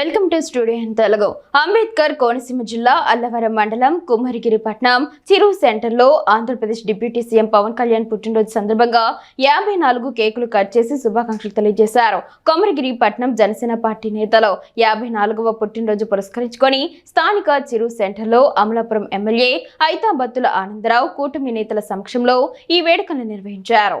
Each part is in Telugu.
Welcome to studio in Telugu. Ambedkar Konaseema జిల్లా అల్లవరం మండలం కుమ్మరిగిరి పట్నం చిరు సెంటర్లో ఆంధ్రప్రదేశ్ డిప్యూటీ సీఎం పవన్ కళ్యాణ్ పుట్టినరోజు సందర్భంగా యాభై నాలుగు కేకులు కట్ చేసి శుభాకాంక్షలు తెలియజేశారు. కొమరగిరి పట్నం జనసేన పార్టీ నేతలు యాభై నాలుగవ పుట్టినరోజు పురస్కరించుకొని స్థానిక చిరు సెంటర్లో అమలాపురం ఎమ్మెల్యే ఐతాబత్తుల ఆనందరావు కూటమి నేతల సమక్షంలో ఈ వేడుకలు నిర్వహించారు.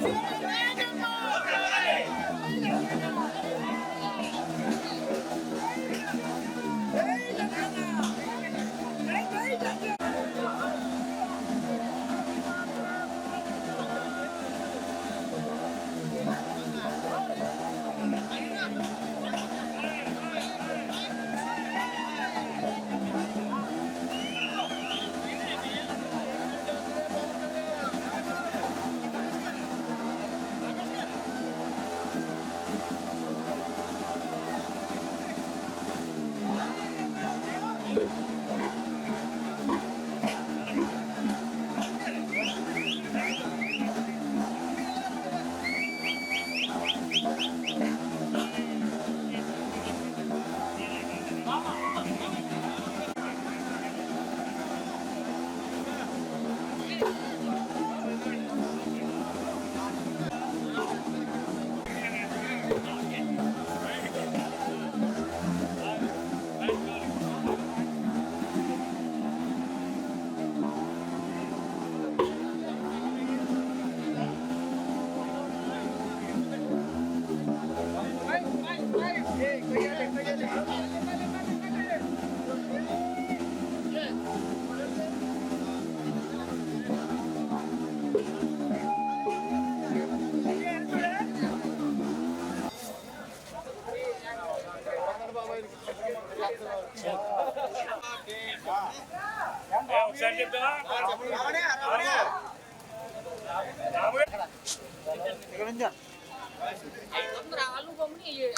Hallelujah.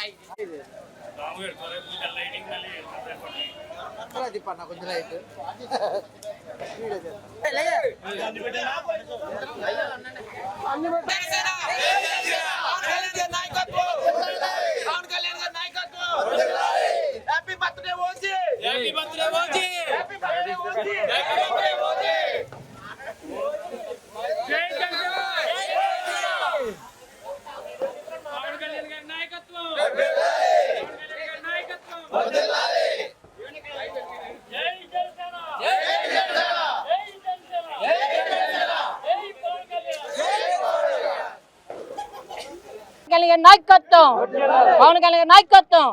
బాబు గారు త్వరగా పూజ లైటింగ్ మళ్ళీ తిప్పన్న కొంచెం light happy birthday OG happy birthday OG happy birthday OG happy birthday OG జై జనసేన పవన్ కళ్యాణ్ గారి నాయకత్వం పవన్ కళ్యాణ్ గారి నాయకత్వం జై జనసేన జై జనసేన జై జనసేన జై జనసేన జై పవన్ కళ్యాణ్ కళ్యాణ్ నాయకత్వం. పవన్ కళ్యాణ్ నాయకత్వం.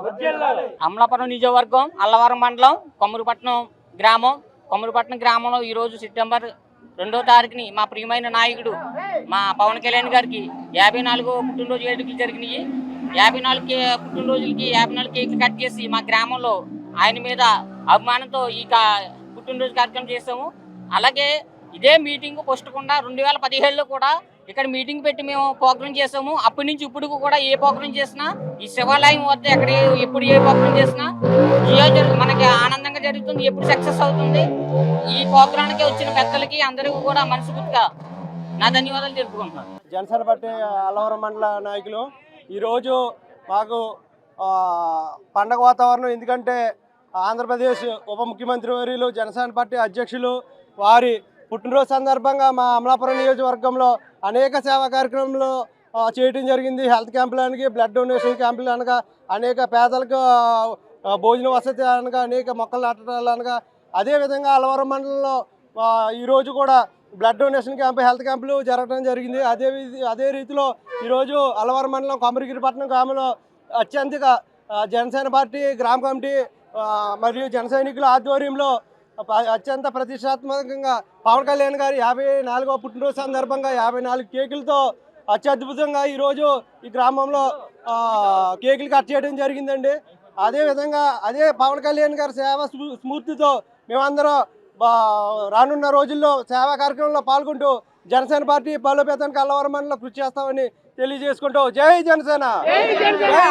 అమలాపురం నియోజకవర్గం అల్లవరం మండలం కొమ్మరిపట్నం గ్రామం. కొమ్మరిపట్నం గ్రామంలో ఈరోజు సెప్టెంబర్ రెండో తారీఖుని మా ప్రియమైన నాయకుడు మా పవన్ కళ్యాణ్ గారికి యాభై నాలుగో పుట్టినరోజు వేడుకలు జరిగినాయి. యాభై నాలుగు పుట్టినరోజులకి యాభై నాలుగు కేకులు కట్ చేసి మా గ్రామంలో ఆయన మీద అభిమానంతో ఈ పుట్టినరోజు కార్యక్రమం చేసాము అలాగే ఇదే మీటింగ్ పొస్టుకుండా రెండు వేల పదిహేడులో కూడా ఇక్కడ మీటింగ్ పెట్టి మేము ప్రోగ్రామ్ చేసాము. అప్పటి నుంచి ఇప్పుడు కూడా ఏ ప్రోగ్రామ్ చేసినా ఈ శివాలయం వద్ద ఎక్కడ ఎప్పుడు ఏ ప్రోగ్రామ్ చేసినా జియో మనకి ఆనందంగా జరుగుతుంది ఎప్పుడు సక్సెస్ అవుతుంది. ఈ ప్రోగ్రాంకి వచ్చిన పెద్దలకి అందరికీ కూడా మనస్ఫూర్తిగా నా ధన్యవాదాలు తెలుపుకుంటున్నాను. జనసేన పార్టీ అల్లవరం మండల నాయకులు ఈరోజు మాకు పండగ వాతావరణం ఎందుకంటే ఆంధ్రప్రదేశ్ ఉప ముఖ్యమంత్రి వర్యులు జనసేన పార్టీ అధ్యక్షులు వారి పుట్టినరోజు సందర్భంగా మా అమలాపురం నియోజకవర్గంలో అనేక సేవా కార్యక్రమంలో చేయటం జరిగింది. హెల్త్ క్యాంపులనికి బ్లడ్ డొనేషన్ క్యాంపులు అనగా అనేక పేదలకు భోజన వసతి అనగా అనేక మొక్కలు నాటడాలు అనగా అదేవిధంగా అలవరం మండలంలో ఈరోజు కూడా బ్లడ్ డొనేషన్ క్యాంపు హెల్త్ క్యాంపులు జరగడం జరిగింది. అదే అదే రీతిలో ఈరోజు అలవరం మండలం కొమరగిరిపట్నం గ్రామంలో అత్యంతగా జనసేన పార్టీ గ్రామ కమిటీ మరియు జన సైనికుల ఆధ్వర్యంలో అత్యంత ప్రతిష్టాత్మకంగా పవన్ కళ్యాణ్ గారి యాభై నాలుగవ పుట్టినరోజు సందర్భంగా యాభై నాలుగు కేకులతో అత్యద్భుతంగా ఈరోజు ఈ గ్రామంలో కేకులు కట్ చేయడం జరిగిందండి. అదేవిధంగా అదే పవన్ కళ్యాణ్ గారి సేవ స్ఫూ- స్ఫూర్తితో మేమందరం రానున్న రోజుల్లో సేవా కార్యక్రమంలో పాల్గొంటూ జనసేన పార్టీ బలోపేతం అల్లవరం కృషి చేస్తామని తెలియజేసుకుంటూ జై జనసేన!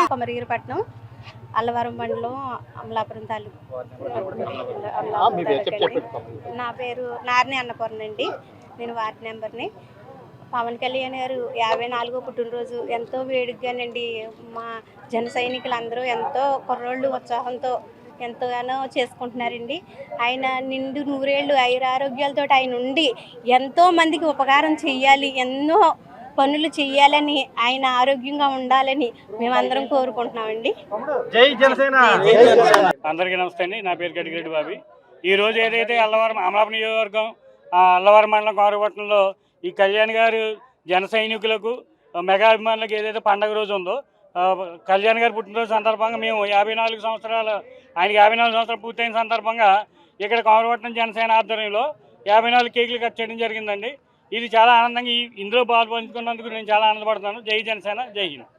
కొమరగిరిపట్నం అల్లవరం మండలం అమలాపురం తాలూకు. నా పేరు నారిని అన్నపూర్ణ అండి. నేను వార్డు నెంబర్ని పవన్ కళ్యాణ్ గారు యాభై నాలుగో పుట్టినరోజు ఎంతో వేడుకగానండి. మా జన సైనికులందరూ ఎంతో కుర్రోళ్ళు ఉత్సాహంతో ఎంతగానో చేసుకుంటున్నారండి. ఆయన నిండు నూరేళ్ళు ఐరారోగ్యాలతో ఆయన ఉండి ఎంతో మందికి ఉపకారం చెయ్యాలి ఎన్నో పనులు చెయ్యాలని ఆయన ఆరోగ్యంగా ఉండాలని మేమందరం కోరుకుంటున్నామండి. జై జనసేన. అందరికీ నమస్తే అండి. నా పేరు గడిగిరెడ్డి బాబి. ఈ రోజు ఏదైతే అల్లవరం అమలాపురం నియోజకవర్గం అల్లవరం మండలం కోరపట్నంలో ఈ కళ్యాణ్ గారు జన సైనికులకు మెగా అభిమానులకు ఏదైతే పండగ రోజు ఉందో కళ్యాణ్ గారి పుట్టినరోజు సందర్భంగా మేము యాభై నాలుగు సంవత్సరాలు ఆయనకి యాభై నాలుగు సంవత్సరాలు పూర్తయిన సందర్భంగా ఇక్కడ కోరపట్నం జనసేన ఆధ్వర్యంలో యాభై నాలుగు కేకులు కట్ చేయడం జరిగిందండి. ఇది చాలా ఆనందంగా ఈ ఇందులో పాల్పంచుకున్నందుకు నేను చాలా ఆనందపడుతున్నాను. జై జనసేన జై హింద్.